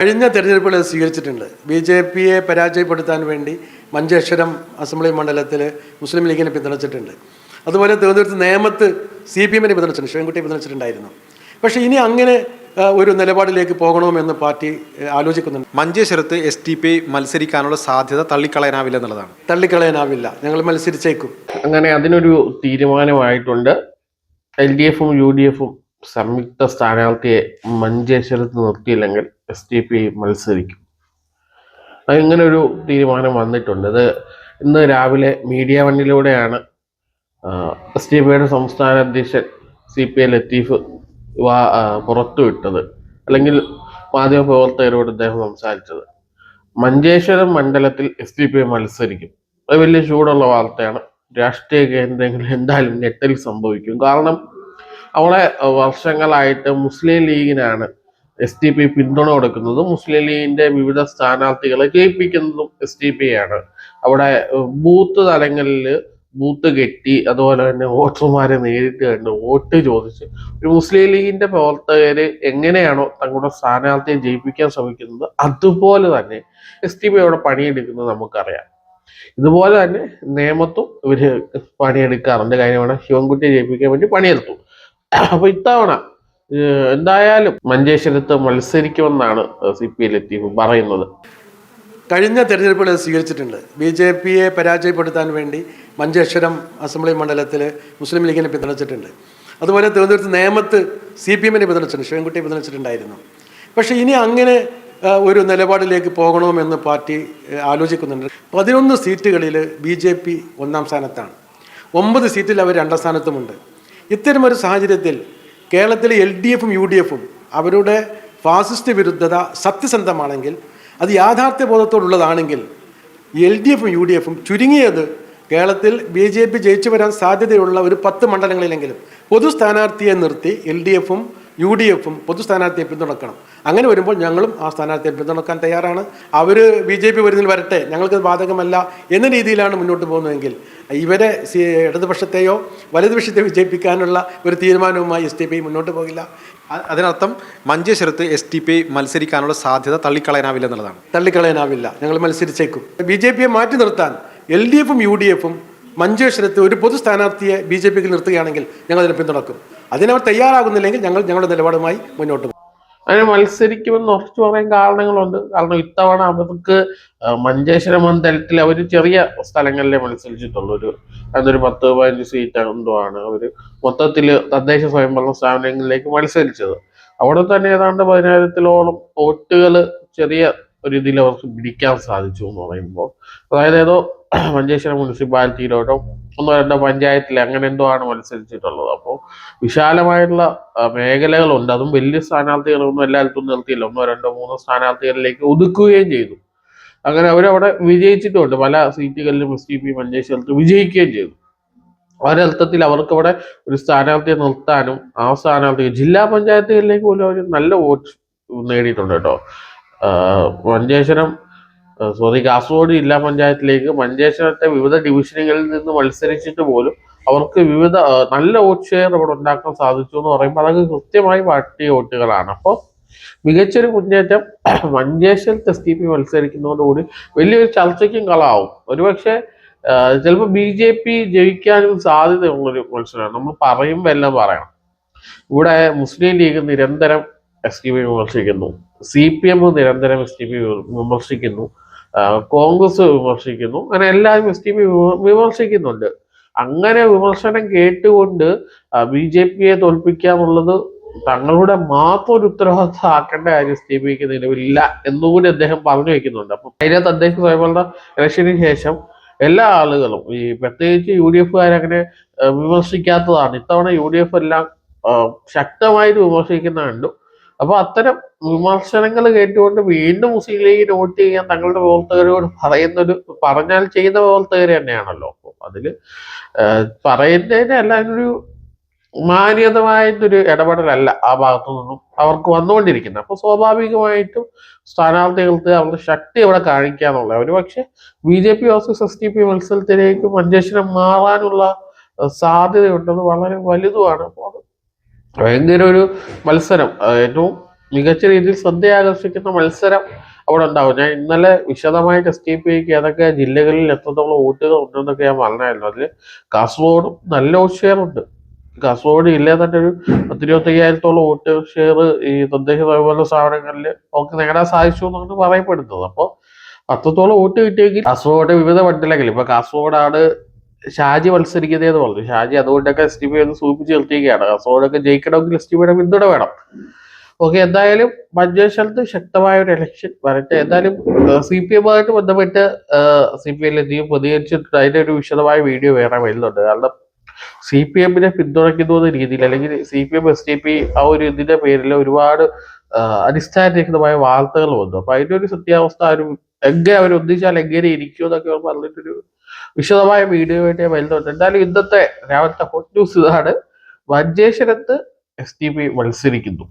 കഴിഞ്ഞ തെരഞ്ഞെടുപ്പുകൾ അത് സ്വീകരിച്ചിട്ടുണ്ട്. ബി ജെ പിയെ പരാജയപ്പെടുത്താൻ വേണ്ടി മഞ്ചേശ്വരം അസംബ്ലി മണ്ഡലത്തിൽ മുസ്ലിം ലീഗിനെ പിന്തുണച്ചിട്ടുണ്ട്. അതുപോലെ തിരുവനന്തപുരത്ത് നേമത്ത് സി പി എമ്മിനെ പിന്തുണച്ചിട്ടുണ്ട്. ശിവൻകുട്ടിയെ പിന്തുണച്ചിട്ടുണ്ടായിരുന്നു. പക്ഷേ ഇനി അങ്ങനെ ഒരു നിലപാടിലേക്ക് പോകണമെന്ന് പാർട്ടി ആലോചിക്കുന്നുണ്ട്. മഞ്ചേശ്വരത്ത് എസ് ടി പി മത്സരിക്കാനുള്ള സാധ്യത തള്ളിക്കളയാനാവില്ല എന്നുള്ളതാണ്. തള്ളിക്കളയാനാവില്ല. ഞങ്ങൾ മത്സരിച്ചേക്കും. അങ്ങനെ അതിനൊരു തീരുമാനമായിട്ടുണ്ട്. എൽ ഡി എഫും യു ഡി എഫും സംയുക്ത സ്ഥാനാർത്ഥിയെ മഞ്ചേശ്വരത്ത് നിർത്തിയില്ലെങ്കിൽ എസ് ഡി പി മത്സരിക്കും. അങ്ങനെ ഒരു തീരുമാനം വന്നിട്ടുണ്ട്. ഇത് ഇന്ന് രാവിലെ മീഡിയ വണ്ണിലൂടെയാണ് എസ് ഡി പിയുടെ സംസ്ഥാന അധ്യക്ഷൻ സി പി എ ലത്തീഫ് പുറത്തുവിട്ടത്. അല്ലെങ്കിൽ മാധ്യമപ്രവർത്തകരോട് അദ്ദേഹം സംസാരിച്ചത്. മഞ്ചേശ്വരം മണ്ഡലത്തിൽ എസ് ഡി പി മത്സരിക്കും. അത് വലിയ ചൂടുള്ള വാർത്തയാണ്. രാഷ്ട്രീയ കേന്ദ്രങ്ങളിൽ എന്തായാലും ഞെട്ടൽ സംഭവിക്കും. കാരണം അവളെ വർഷങ്ങളായിട്ട് മുസ്ലിം ലീഗിനാണ് എസ് ഡി പി പിന്തുണ കൊടുക്കുന്നതും മുസ്ലിം ലീഗിന്റെ വിവിധ സ്ഥാനാർത്ഥികളെ ജയിപ്പിക്കുന്നതും എസ് ഡി പി ആണ്. അവിടെ ബൂത്ത് തലങ്ങളിൽ ബൂത്ത് കെട്ടി അതുപോലെ തന്നെ വോട്ടർമാരെ നേരിട്ട് കണ്ട് വോട്ട് ചോദിച്ച് ഒരു മുസ്ലിം ലീഗിന്റെ പ്രവർത്തകര് എങ്ങനെയാണോ തങ്ങളുടെ സ്ഥാനാർത്ഥിയെ ജയിപ്പിക്കാൻ ശ്രമിക്കുന്നത് അതുപോലെ തന്നെ എസ് ടി പി അവിടെ പണിയെടുക്കുന്നത് നമുക്കറിയാം. ഇതുപോലെ തന്നെ നിയമത്തും ഇവർ പണിയെടുക്കാറുണ്ട്. കാര്യമാണ് ശിവൻകുട്ടിയെ ജയിപ്പിക്കാൻ വേണ്ടി പണിയെടുത്തു. അപ്പൊ ഇത്തവണ എന്തായാലും മഞ്ചേശ്വരത്ത് മത്സരിക്കുമെന്നാണ് സി പി ലത്തീഫ് പറയുന്നത്. കഴിഞ്ഞ തെരഞ്ഞെടുപ്പുകൾ സ്വീകരിച്ചിട്ടുണ്ട്. ബി ജെ പിയെ പരാജയപ്പെടുത്താൻ വേണ്ടി മഞ്ചേശ്വരം അസംബ്ലി മണ്ഡലത്തിൽ മുസ്ലിം ലീഗിനെ പിന്തുണച്ചിട്ടുണ്ട്. അതുപോലെ തിരുവനന്തപുരത്ത് നേമത്ത് സി പി എമ്മിനെ പിന്തുണച്ചിട്ടുണ്ട് ശിവൻകുട്ടിയെ പിന്തുണച്ചിട്ടുണ്ടായിരുന്നു. പക്ഷേ ഇനി അങ്ങനെ ഒരു നിലപാടിലേക്ക് പോകണമെന്ന് പാർട്ടി ആലോചിക്കുന്നുണ്ട്. പതിനൊന്ന് സീറ്റുകളിൽ ബി ജെ പി ഒന്നാം സ്ഥാനത്താണ്. ഒമ്പത് സീറ്റിൽ അവർ രണ്ടാം സ്ഥാനത്തുമുണ്ട്. ഇത്തരമൊരു സാഹചര്യത്തിൽ കേരളത്തിലെ എൽ ഡി എഫും യു ഡി എഫും അവരുടെ ഫാസിസ്റ്റ് വിരുദ്ധത സത്യസന്ധമാണെങ്കിൽ അത് യാഥാർത്ഥ്യ ബോധത്തോടുള്ളതാണെങ്കിൽ എൽ ഡി എഫും യു ഡി എഫും ചുരുങ്ങിയത് കേരളത്തിൽ ബി ജെ പി ജയിച്ചു വരാൻ സാധ്യതയുള്ള ഒരു പത്ത് മണ്ഡലങ്ങളിലെങ്കിലും പൊതു സ്ഥാനാർത്ഥിയെ നിർത്തി എൽ ഡി എഫും യു ഡി എഫും പൊതു സ്ഥാനാർത്ഥിയെ പിന്തുണക്കണം. അങ്ങനെ വരുമ്പോൾ ഞങ്ങളും ആ സ്ഥാനാർത്ഥിയെ പിന്തുണക്കാൻ തയ്യാറാണ്. അവർ ബി ജെ പി വരുന്നതിൽ വരട്ടെ ഞങ്ങൾക്ക് ബാധകമല്ല എന്ന രീതിയിലാണ് മുന്നോട്ട് പോകുന്നതെങ്കിൽ ഇവരെ സി- ഇടതുപക്ഷത്തെയോ വലതുപക്ഷത്തെയോ വിജയിപ്പിക്കാനുള്ള ഒരു തീരുമാനവുമായി എസ് ടി പി മുന്നോട്ട് പോകില്ല. അതിനർത്ഥം മഞ്ചേശ്വരത്ത് എസ് ടി പി മത്സരിക്കാനുള്ള സാധ്യത തള്ളിക്കളയാനാവില്ല എന്നുള്ളതാണ്. തള്ളിക്കളയാനാവില്ല. ഞങ്ങൾ മത്സരിച്ചേക്കും. ബി ജെ പിയെ മാറ്റി നിർത്താൻ എൽ ഡി എഫും യു ഡി എഫും മഞ്ചേശ്വരത്ത് ഒരു പൊതു സ്ഥാനാർത്ഥിയെ ബി ജെ പിക്ക് നിർത്തുകയാണെങ്കിൽ ഞങ്ങൾ അതിനെ പിന്തുണക്കും. അതിനവർ തയ്യാറാകുന്നില്ലെങ്കിൽ ഞങ്ങൾ ഞങ്ങളുടെ നിലപാടുമായി മുന്നോട്ട് പോകും. അങ്ങനെ മത്സരിക്കുമെന്ന് ഉറച്ചു പറയാൻ കാരണങ്ങളുണ്ട്. കാരണം ഇത്തവണ അവർക്ക് മഞ്ചേശ്വരം മണ്ഡലത്തിൽ അവർ ചെറിയ സ്ഥലങ്ങളിലേ മത്സരിച്ചിട്ടുള്ളൂ. ഒരു അതൊരു പത്ത് പതിനഞ്ച് സീറ്റ് എന്തോ ആണ് അവർ മൊത്തത്തിൽ തദ്ദേശ സ്വയംഭരണ സ്ഥാപനങ്ങളിലേക്ക് മത്സരിച്ചത്. അവിടെ തന്നെ ഏതാണ്ട് പതിനായിരത്തിലോളം വോട്ടുകൾ ചെറിയ ഇതിൽ അവർക്ക് പിടിക്കാൻ സാധിച്ചു എന്ന് പറയുമ്പോൾ. അതായത് ഏതോ മഞ്ചേശ്വരം മുനിസിപ്പാലിറ്റിയിലോട്ടോ ഒന്നോ രണ്ടോ പഞ്ചായത്തിൽ അങ്ങനെ എന്തോ ആണ് മത്സരിച്ചിട്ടുള്ളത്. അപ്പോൾ വിശാലമായിട്ടുള്ള മേഖലകളുണ്ട്. അതും വലിയ സ്ഥാനാർത്ഥികളൊന്നും എല്ലായിടത്തും നിർത്തിയില്ല. ഒന്നോ രണ്ടോ മൂന്നോ സ്ഥാനാർത്ഥികളിലേക്ക് ഒതുക്കുകയും ചെയ്തു. അങ്ങനെ അവരവിടെ വിജയിച്ചിട്ടുമുണ്ട് പല സീറ്റുകളിലും എസ് ഡി പി മഞ്ചേശ്വരത്ത് വിജയിക്കുകയും ചെയ്തു. ഒരർത്ഥത്തിൽ അവർക്ക് അവിടെ ഒരു സ്ഥാനാർത്ഥിയെ നിർത്താനും ആ സ്ഥാനാർത്ഥി ജില്ലാ പഞ്ചായത്തുകളിലേക്ക് പോലും അവർ നല്ല വോട്ട് നേടിയിട്ടുണ്ട് കേട്ടോ. മഞ്ചേശ്വരം സോറി കാസർഗോഡ് ജില്ലാ പഞ്ചായത്തിലേക്ക് മഞ്ചേശ്വരത്തെ വിവിധ ഡിവിഷനുകളിൽ നിന്ന് മത്സരിച്ചിട്ട് പോലും അവർക്ക് വിവിധ നല്ല വോട്ട് ഷെയർ അവിടെ ഉണ്ടാക്കാൻ സാധിച്ചു എന്ന് പറയുമ്പോൾ അതൊക്കെ കൃത്യമായി പാർട്ടി വോട്ടുകളാണ്. അപ്പോൾ മികച്ചൊരു മുന്നേറ്റം മഞ്ചേശ്വരത്ത് എസ് ടി പി മത്സരിക്കുന്നതോടുകൂടി വലിയൊരു ചർച്ചയ്ക്കും കളാവും. ഒരുപക്ഷെ ചിലപ്പോൾ ബി ജെ പി ജയിക്കാനും സാധ്യതയുള്ളൊരു മത്സരമാണ്. നമ്മൾ പറയുമ്പോൾ എല്ലാം പറയണം. ഇവിടെ മുസ്ലിം ലീഗ് നിരന്തരം എസ് ടി പി വിമർശിക്കുന്നു. സി പി എം നിരന്തരം എസ് ടി പി വിമർശിക്കുന്നു. കോൺഗ്രസ് വിമർശിക്കുന്നു. അങ്ങനെ എല്ലാവരും എസ് ടി പി വിമർശിക്കുന്നുണ്ട്. അങ്ങനെ വിമർശനം കേട്ടുകൊണ്ട് ബി ജെ പിയെ തോൽപ്പിക്കാന്നുള്ളത് തങ്ങളുടെ മാത്രം ഒരു ഉത്തരവാദിത്തം ആക്കേണ്ട കാര്യം എസ് ടി പിക്ക് നിലവിലില്ല എന്നുകൂടി അദ്ദേഹം പറഞ്ഞു വെക്കുന്നുണ്ട്. അപ്പൊ അതിനകത്ത് അദ്ദേഹം സ്വയംഭരണ ഇലക്ഷന് ശേഷം എല്ലാ ആളുകളും ഈ പ്രത്യേകിച്ച് യു ഡി എഫുകാരങ്ങനെ വിമർശിക്കാത്തതാണ്. ഇത്തവണ യു ഡി എഫ് എല്ലാം ശക്തമായിട്ട് വിമർശിക്കുന്ന കണ്ടു അപ്പൊ അത്തരം വിമർശനങ്ങൾ കേട്ടുകൊണ്ട് വീണ്ടും മുസ്ലിം ലീഗ് നോട്ട് ചെയ്യാൻ തങ്ങളുടെ പ്രവർത്തകരോട് പറയുന്നൊരു പറഞ്ഞാൽ ചെയ്യുന്ന പ്രവർത്തകർ തന്നെയാണല്ലോ. അപ്പൊ അതിൽ ആ, പറയുന്നതിന് അല്ല അതിനൊരു മാന്യതമായിട്ടൊരു ഇടപെടലല്ല ആ ഭാഗത്തു നിന്നും അവർക്ക് വന്നുകൊണ്ടിരിക്കുന്നത്. അപ്പൊ സ്വാഭാവികമായിട്ടും സ്ഥാനാർത്ഥികൾക്ക് അവരുടെ ശക്തി അവിടെ കാണിക്കാന്നുള്ളത്. ഒരു പക്ഷെ B J P versus S T P മത്സരത്തിലേക്ക് മഞ്ചേശ്വരം മാറാനുള്ള സാധ്യതയുണ്ടെന്ന് വളരെ വലുതുമാണ്. അപ്പോൾ ഭയങ്കര ഒരു മത്സരം ഏറ്റവും മികച്ച രീതിയിൽ ശ്രദ്ധ ആകർഷിക്കുന്ന മത്സരം അവിടെ ഉണ്ടാവും. ഞാൻ ഇന്നലെ വിശദമായിട്ട് എസ്കേപ്പ് ചെയ്യിക്കുക ഏതൊക്കെ ജില്ലകളിൽ എത്രത്തോളം വോട്ടുകൾ ഉണ്ടെന്നൊക്കെ ഞാൻ പറഞ്ഞായിരുന്നു. അതിൽ കാസർഗോഡും നല്ല വോട്ട് ഷെയർ ഉണ്ട്. കാസർഗോഡ് ജില്ലയിൽ തന്നെ ഒരു പത്തിരുപത്തയ്യായിരത്തോളം വോട്ട് ഷെയർ ഈ തദ്ദേശ സ്വയംഭരണ സ്ഥാപനങ്ങളിൽ ഒക്കെ നേടാൻ സാധിച്ചു എന്നാണ് പറയപ്പെടുന്നത്. അപ്പോൾ അത്രത്തോളം വോട്ട് കിട്ടിയെങ്കിൽ കാസർഗോഡ് വിവിധ മണ്ഡലങ്ങളിൽ ഇപ്പൊ കാസർഗോഡാണ് ഷാജി മത്സരിക്കുന്നതെന്ന് പറഞ്ഞു. ഷാജി അതുകൊണ്ടൊക്കെ എസ് ടി പി ഒന്ന് സൂചിപ്പിച്ച് നിർത്തിയിരിക്കുകയാണ്. കാസർഗോഡൊക്കെ ജയിക്കണമെങ്കിൽ എസ് ടി പിയുടെ പിന്തുണ വേണം. ഓക്കെ എന്തായാലും മഞ്ചേശ്വരത്ത് ശക്തമായ ഒരു ഇലക്ഷൻ വരട്ടെ. എന്തായാലും സി പി എമ്മായിട്ട് ബന്ധപ്പെട്ട് സി പി എൽ എന്തെങ്കിലും പ്രതികരിച്ചിട്ടുണ്ട്. അതിന്റെ ഒരു വിശദമായ വീഡിയോ വേറെ വരുന്നുണ്ട്. കാരണം സി പി എമ്മിനെ പിന്തുണയ്ക്കുന്നു രീതിയിൽ അല്ലെങ്കിൽ C P M S T P ആ ഒരു ഇതിന്റെ പേരിൽ ഒരുപാട് അടിസ്ഥാനരഹിതമായ വാർത്തകൾ വന്നു. അപ്പൊ അതിന്റെ ഒരു സത്യാവസ്ഥ ആരും എങ്ങനെ അവർ ഒന്നിച്ചാൽ എങ്ങനെ ഇരിക്കും എന്നൊക്കെ പറഞ്ഞിട്ടൊരു വിശദമായ വീഡിയോ ആയിട്ട് ഞാൻ വരുന്നുണ്ട്. എന്തായാലും ഇന്നത്തെ രാവിലത്തെ ഹോട്ട് ന്യൂസ് ഇതാണ്. മഞ്ചേശ്വരത്ത് എസ് ടി പി മത്സരിക്കുന്നു.